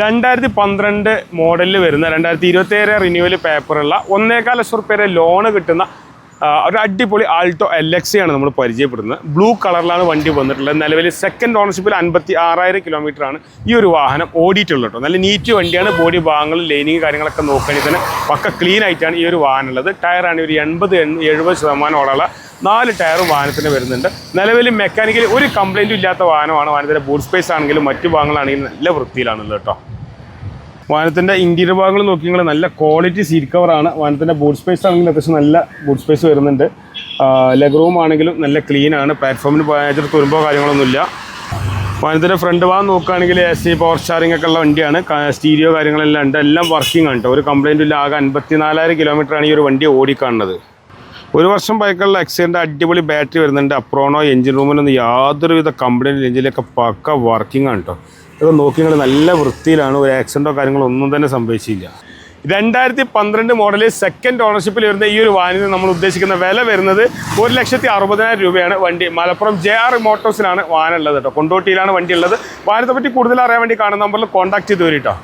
രണ്ടായിരത്തി പന്ത്രണ്ട് മോഡലിൽ വരുന്ന രണ്ടായിരത്തി ഇരുപത്തി ഏഴ് റിന്യൂവൽ പേപ്പറുള്ള ഒന്നേകാൽ ലക്ഷം റുപ്യയുടെ ലോണ് കിട്ടുന്ന ഒരു അടിപൊളി ആൾട്ടോ എൽ എക്സ് ആണ് നമ്മൾ പരിചയപ്പെടുന്നത്. ബ്ലൂ കളറിലാണ് വണ്ടി വന്നിട്ടുള്ളത്. നിലവിൽ സെക്കൻഡ് ഓണർഷിപ്പിൽ അൻപത്തി ആറായിരം ആണ് ഈ ഒരു വാഹനം ഓടിയിട്ടുള്ളത് കേട്ടോ നല്ല നീറ്റ് വണ്ടിയാണ്. ബോഡി ഭാഗങ്ങൾ ലൈനിങ് കാര്യങ്ങളൊക്കെ നോക്കുകയാണെങ്കിൽ തന്നെ പക്ക ക്ലീൻ ആയിട്ടാണ് ഈ ഒരു വാഹനം ഉള്ളത്. ടയറാണ് ഒരു എൺപത് എഴുപത് ശതമാനോളമുള്ള നാല് ടയറും വാഹനത്തിന് വരുന്നുണ്ട്. നിലവിൽ മെക്കാനിക്കലി ഒരു കംപ്ലൈന്റും ഇല്ലാത്ത വാഹനമാണ്. വാഹനത്തിന്റെ ബൂട്ട് സ്പേസ് ആണെങ്കിലും മറ്റു ഭാഗങ്ങളാണെങ്കിലും നല്ല വൃത്തിയിലാണുള്ളത് കേട്ടോ. വാഹനത്തിന്റെ ഇന്റീരിയർ ഭാഗങ്ങൾ നോക്കിയെങ്കിൽ നല്ല ക്വാളിറ്റി സീറ്റ് കവറാണ് വാഹനത്തിന്റെ ബൂട്ട് സ്പേസ് ആണെങ്കിലും അത്യാവശ്യം നല്ല ബൂട്ട് സ്പേസ് വരുന്നുണ്ട്. ലെഗ് റൂം ആണെങ്കിലും നല്ല ക്ലീൻ ആണ്. പ്ലാറ്റ്ഫോമിന് പോയാൽ തുരുമ്പോ കാര്യങ്ങളൊന്നുമില്ല. വാഹനത്തിന്റെ ഫ്രണ്ട് ഭാഗം നോക്കുകയാണെങ്കിൽ എ സി പവർ സ്റ്റാറിംഗ് ഒക്കെ ഉള്ള വണ്ടിയാണ്. സ്റ്റീരിയോ കാര്യങ്ങളെല്ലാം ഉണ്ട്. എല്ലാം വർക്കിംഗ് ആണ് കേട്ടോ. ഒരു കംപ്ലൈന്റും ഇല്ല. ആകെ അൻപത്തിനാലായിരം കിലോമീറ്ററാണ് ഈ ഒരു വണ്ടി ഓടിക്കാണുന്നത് ഒരു വർഷം ബൈക്കുള്ള എക്സിന്റെ അടിപൊളി ബാറ്ററി വരുന്നുണ്ട്. അപ്രോണോ എഞ്ചിൻ റൂമിനൊന്നും യാതൊരുവിധ കംപ്ലൈന്റ് എഞ്ചിനൊക്കെ പക്ക വർക്കിംഗ് ആണ് കേട്ടോ ഇത് നോക്കി നല്ല വൃത്തിയിലാണ്. ഒരു ആക്സിഡന്റോ കാര്യങ്ങളോ ഒന്നും തന്നെ സംഭവിച്ചില്ല. രണ്ടായിരത്തി പന്ത്രണ്ട് മോഡലിൽ സെക്കൻഡ് ഓണർഷിപ്പിൽ വരുന്ന ഈ ഒരു വാഹനത്തിന് നമ്മൾ ഉദ്ദേശിക്കുന്ന വില വരുന്നത് ഒരു ലക്ഷത്തി അറുപതിനായിരം രൂപയാണ് വണ്ടി. മലപ്പുറം ജെ ആർ മോട്ടോഴ്സിലാണ് വാഹനം ഉള്ളത് കേട്ടോ കൊണ്ടോട്ടിയിലാണ് വണ്ടി ഉള്ളത്. വാഹനത്തെ പറ്റി കൂടുതൽ അറിയാൻ വേണ്ടി കാണുന്ന നമ്പറിൽ കോൺടാക്ട് ചെയ്ത് വരും കേട്ടോ